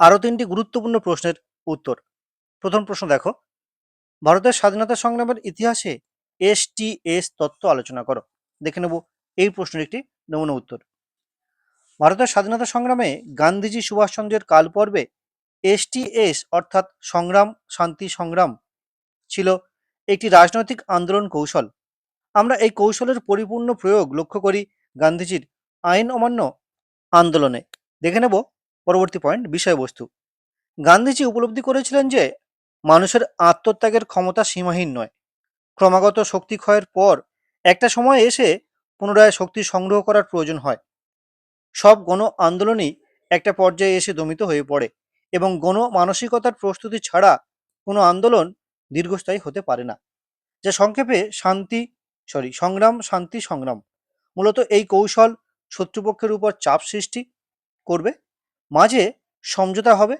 আরও তিনটি গুরুত্বপূর্ণ প্রশ্নের উত্তর। প্রথম প্রশ্ন দেখো। ভারতের স্বাধীনতা সংগ্রামের ইতিহাসে এস টি এসটিএস তত্ত্ব আলোচনা করো। দেখে নেব এই প্রশ্নের একটি নমুনা উত্তর। ভারতের স্বাধীনতা সংগ্রামে গান্ধীজি সুভাষচন্দ্রের কাল পর্বে এস টি এসটিএস অর্থাৎ সংগ্রাম, শান্তি সংগ্রাম ছিল একটি রাজনৈতিক আন্দোলন কৌশল। আমরা এই কৌশলের পরিপূর্ণ প্রয়োগ লক্ষ্য করি গান্ধীজির আইন অমান্য আন্দোলনে। দেখে নেব পরবর্তী পয়েন্ট বিষয়বস্তু। গান্ধীজি উপলব্ধি করেছিলেন যে, মানুষের আত্মত্যাগের ক্ষমতা সীমাহীন নয়। ক্রমাগত শক্তি ক্ষয়ের পর একটা সময় এসে পুনরায় শক্তি সংগ্রহ করার প্রয়োজন হয়। সব গণ আন্দোলনই একটা পর্যায়ে এসে দমিত হয়ে পড়ে এবং গণ মানসিকতার প্রস্তুতি ছাড়া কোনো আন্দোলন দীর্ঘস্থায়ী হতে পারে না। যা সংক্ষেপে, শান্তি সরি সংগ্রাম, শান্তি, সংগ্রাম। মূলত এই কৌশল শত্রুপক্ষের উপর চাপ সৃষ্টি করবে। মাঝে সমঝোতা হবে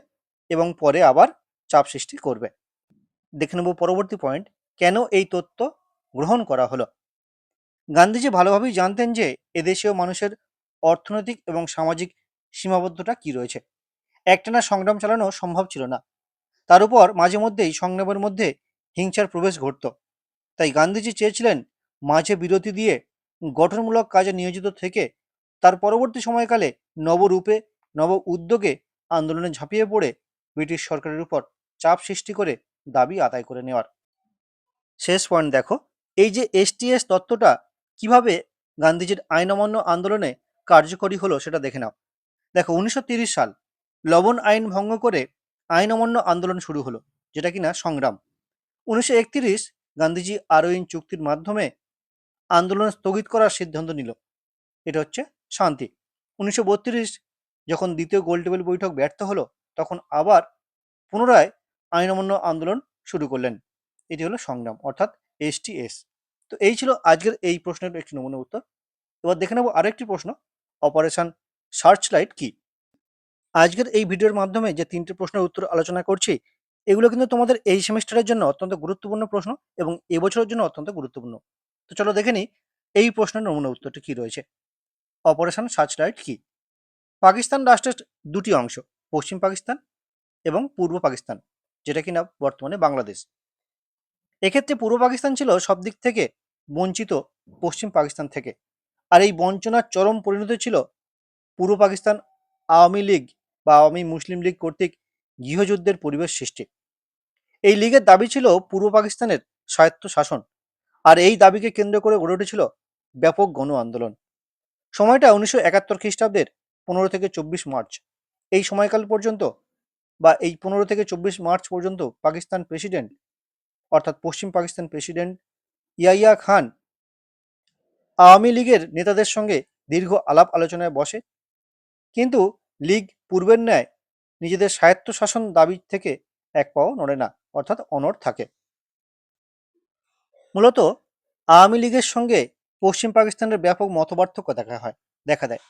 এবং পরে আবার চাপ সৃষ্টি করবে। দেখে নেব পরবর্তী পয়েন্ট কেন এই তত্ত্ব গ্রহণ করা হলো? গান্ধীজি ভালোভাবেই জানতেন যে এদেশীয় মানুষের অর্থনৈতিক এবং সামাজিক সীমাবদ্ধতা কি রয়েছে। একটানা সংগ্রাম চালানো সম্ভব ছিল না। তার উপর মাঝে মধ্যেই সংগ্রামের মধ্যে হিংসার প্রবেশ ঘটত। তাই গান্ধীজি চেয়েছিলেন মাঝে বিরতি দিয়ে গঠনমূলক কাজে নিয়োজিত থেকে তার পরবর্তী সময়কালে নবরূপে নব উদ্যোগে আন্দোলনে ঝাঁপিয়ে পড়ে ব্রিটিশ সরকারের উপর চাপ সৃষ্টি করে দাবি আদায় করে নেওয়ার। শেষ পয়েন্ট দেখো। এই যে এসটিএস তত্ত্বটা কীভাবে গান্ধীজির আইন অমান্য আন্দোলনে কার্যকরী হলো সেটা দেখে নাও। দেখো, উনিশশো সাল লবণ আইন ভঙ্গ করে আইন অমান্য আন্দোলন শুরু হলো, যেটা কিনা সংগ্রাম। উনিশশো একত্রিশ গান্ধীজি আরোইন চুক্তির মাধ্যমে আন্দোলন স্থগিত করার সিদ্ধান্ত নিল। এটা হচ্ছে শান্তি। উনিশশো বত্রিশ যখন দ্বিতীয় গোলটেবিল বৈঠক ব্যর্থ হলো, তখন আবার পুনরায় আইন অমান্য আন্দোলন শুরু করলেন। এটি হলো সংগ্রাম, অর্থাৎ এসটিএস তো এই ছিল আজকের এই প্রশ্নের একটি নমুনা উত্তর। এবার দেখে নেব আরেকটি প্রশ্ন, অপারেশন সার্চ লাইট কি? আজকের এই ভিডিওর মাধ্যমে যে তিনটি প্রশ্নের উত্তর আলোচনা করছি, এগুলো কিন্তু তোমাদের এই সেমিস্টারের জন্য অত্যন্ত গুরুত্বপূর্ণ প্রশ্ন এবং এবছরের জন্য অত্যন্ত গুরুত্বপূর্ণ। তো চলো দেখে নিই, এই প্রশ্নের নমুনা উত্তরটি কি রয়েছে? অপারেশন সার্চ লাইট কি? পাকিস্তান রাষ্ট্রের দুটি অংশ, পশ্চিম পাকিস্তান এবং পূর্ব পাকিস্তান, যেটা কিনা বর্তমানে বাংলাদেশ। এক্ষেত্রে পূর্ব পাকিস্তান ছিল সব দিক থেকে বঞ্চিত পশ্চিম পাকিস্তান থেকে। আর এই বঞ্চনার চরম পরিণতি ছিল পূর্ব পাকিস্তান আওয়ামী লীগ বা আওয়ামী মুসলিম লীগ কর্তৃক গৃহযুদ্ধের পরিবেশ সৃষ্টি। এই লীগের দাবি ছিল পূর্ব পাকিস্তানের স্বায়ত্ত শাসন আর এই দাবিকে কেন্দ্র করে গড়ে উঠেছিল ব্যাপক গণ আন্দোলন। সময়টা উনিশশো একাত্তর খ্রিস্টাব্দের পনেরো থেকে চব্বিশ মার্চ। এই সময়কাল পর্যন্ত বা এই পনেরো থেকে চব্বিশ মার্চ পর্যন্ত পাকিস্তান প্রেসিডেন্ট অর্থাৎ পশ্চিম পাকিস্তান প্রেসিডেন্ট ইয়াইয়া খান আওয়ামী লীগের নেতাদের সঙ্গে দীর্ঘ আলাপ আলোচনায় বসে। কিন্তু লীগ পূর্বের ন্যায় নিজেদের স্বায়ত্তশাসন দাবি থেকে এক পাও নড়ে না, অর্থাৎ অনড় থাকে। মূলত আওয়ামী লীগের সঙ্গে পশ্চিম পাকিস্তানের ব্যাপক মতপার্থক্য দেখা হয়, দেখা দেয়।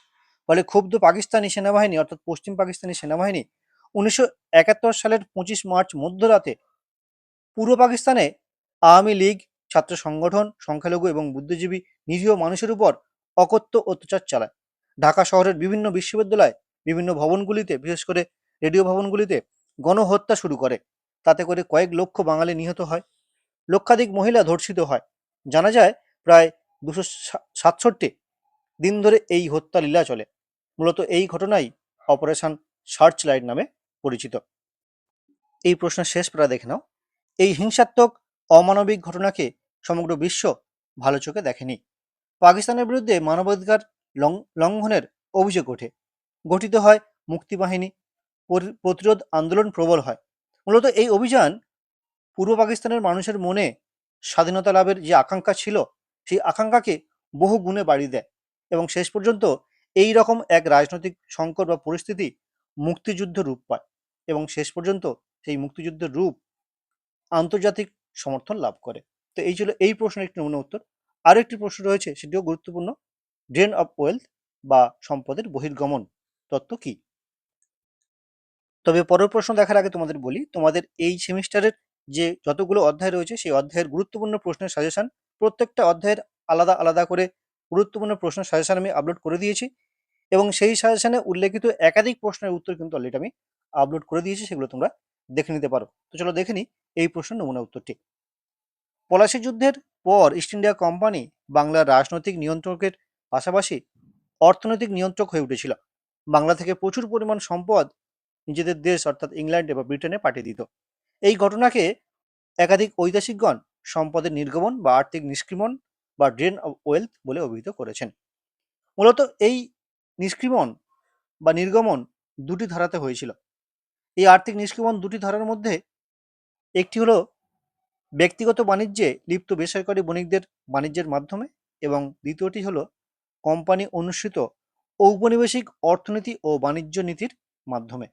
ফলে ক্ষুব্ধ পাকিস্তানি সেনাবাহিনী, অর্থাৎ পশ্চিম পাকিস্তানি সেনাবাহিনী, উনিশশো একাত্তর সালের পঁচিশ মার্চ মধ্যরাতে পূর্ব পাকিস্তানে আওয়ামী লীগ, ছাত্র সংগঠন, সংখ্যালঘু এবং বুদ্ধিজীবী নিরীহ মানুষের উপর অকথ্য অত্যাচার চালায়। ঢাকা শহরের বিভিন্ন বিশ্ববিদ্যালয়, বিভিন্ন ভবনগুলিতে, বিশেষ করে রেডিও ভবনগুলিতে গণহত্যা শুরু করে। তাতে করে কয়েক লক্ষ বাঙালি নিহত হয়, লক্ষাধিক মহিলা ধর্ষিত হয়। জানা যায়, প্রায় দুশো সাতষট্টি দিন ধরে এই হত্যা লীলা চলে। মূলত এই ঘটনাই অপারেশন সার্চ লাইট নামে পরিচিত। এই প্রশ্নের শেষ প্রায় দেখে নাও। এই হিংসাত্মক, অমানবিক ঘটনাকে সমগ্র বিশ্ব ভালো চোখে দেখেনি। পাকিস্তানের বিরুদ্ধে মানবাধিকার লঙ্ঘনের অভিযোগ ওঠে। গঠিত হয় মুক্তিবাহিনী প্রতিরোধ আন্দোলন প্রবল হয়। মূলত এই অভিযান পূর্ব পাকিস্তানের মানুষের মনে স্বাধীনতা লাভের যে আকাঙ্ক্ষা ছিল, সেই আকাঙ্ক্ষাকে বহু গুণে বাড়িয়ে দেয়। এবং শেষ পর্যন্ত এই রকম এক রাজনৈতিক সংকট বা পরিস্থিতি মুক্তিযুদ্ধ রূপ পায় এবং শেষ পর্যন্ত সেই মুক্তিযুদ্ধের রূপ আন্তর্জাতিক সমর্থন লাভ করে। তো এই ছিল এই প্রশ্নের একটি নমুনা উত্তর। আরও একটি প্রশ্ন রয়েছে, সেটিও গুরুত্বপূর্ণ। ড্রেন অফ ওয়েলথ বা সম্পদের বহির্গমন তত্ত্ব কি? তবে পরের প্রশ্ন দেখার আগে তোমাদের বলি, তোমাদের এই সেমিস্টারের যে যতগুলো অধ্যায় রয়েছে, সেই অধ্যায়ের গুরুত্বপূর্ণ প্রশ্নের সাজেশন প্রত্যেকটা অধ্যায়ের আলাদা আলাদা করে গুরুত্বপূর্ণ প্রশ্নের সাজেশন আমি আপলোড করে দিয়েছি। এবং সেই সাজেশনে উল্লেখিত একাধিক প্রশ্নের উত্তর কিন্তু অলরেডি আমি আপলোড করে দিয়েছি, সেগুলো তোমরা দেখে নিতে পারো। তো চলো দেখে নিই এই প্রশ্নের নমুনা উত্তরটি। পলাশী যুদ্ধের পর ইস্ট ইন্ডিয়া কোম্পানি বাংলার রাজনৈতিক নিয়ন্ত্রকের পাশাপাশি অর্থনৈতিক নিয়ন্ত্রক হয়ে উঠেছিল। বাংলা থেকে প্রচুর পরিমাণ সম্পদ নিজেদের দেশ, অর্থাৎ ইংল্যান্ডে বা ব্রিটেনে পাঠিয়ে দিত। এই ঘটনাকে একাধিক ঐতিহাসিকগণ সম্পদের নির্গমন বা আর্থিক নিষ্ক্রিমণ বা ড্রেন অফ ওয়েলথ বলে অভিহিত করেছেন। মূলত এই নিষ্ক্রিমণ বা নির্গমন দুটি ধারাতে হয়েছিল। এই আর্থিক নিষ্ক্রিমণ দুটি ধারার মধ্যে একটি হলো ব্যক্তিগত বাণিজ্যে লিপ্ত বেসরকারি বণিকদের বাণিজ্যের মাধ্যমে এবং দ্বিতীয়টি হলো কোম্পানি অনুসৃত ঔপনিবেশিক অর্থনীতি ও বাণিজ্য নীতির মাধ্যমে।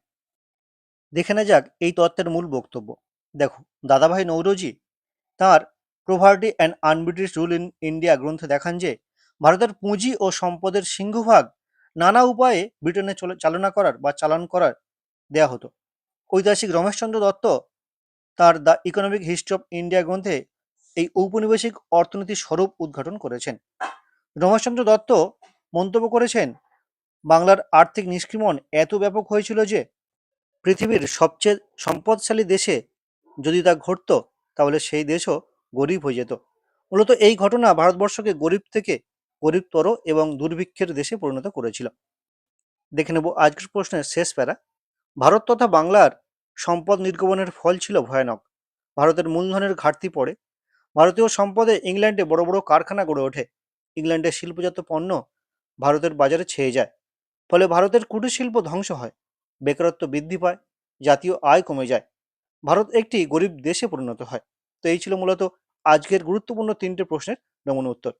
দেখে না যাক এই তত্ত্বের মূল বক্তব্য। দেখো, দাদাভাই নৌরোজি তার poverty and unBritish rule in India গ্রন্থে দেখান যে, ভারতের পুঁজি ও সম্পদের সিংহভাগ নানা উপায়ে ব্রিটেনে চলে, চালনা করার বা চালান করার দেয়া হতো। ঐতিহাসিক রমেশচন্দ্র দত্ত তার the economic history of India গ্রন্থে এই ঔপনিবেশিক অর্থনীতির স্বরূপ উদ্ঘাটন করেছেন। রমেশচন্দ্র দত্ত মন্তব্য করেছেন, বাংলার আর্থিক নিষ্ক্রিমণ এত ব্যাপক হয়েছিল যে পৃথিবীর সবচেয়ে সম্পদশালী দেশে যদি তা ঘটতো, তাহলে সেই দেশও গরিব হয়ে যেত। মূলত এই ঘটনা ভারতবর্ষকে গরিব থেকে গরিবতর এবং দুর্ভিক্ষের দেশে পরিণত করেছিল। দেখে নেব আজকের প্রশ্নের শেষ প্যারা। ভারত তথা বাংলার সম্পদ নির্গমনের ফল ছিল ভয়ানক। ভারতের মূলধনের ঘাটতি পড়ে। ভারতীয় সম্পদে ইংল্যান্ডে বড় বড় কারখানা গড়ে ওঠে। ইংল্যান্ডের শিল্পজাত পণ্য ভারতের বাজারে ছেয়ে যায়। ফলে ভারতের কুটির শিল্প ধ্বংস হয়, বেকারত্ব বৃদ্ধি পায়, জাতীয় আয় কমে যায়। ভারত একটি গরিব দেশে পরিণত হয়। তো এই ছিল মূলত আজকের গুরুত্বপূর্ণ তিনটে প্রশ্নের নমুনা উত্তর।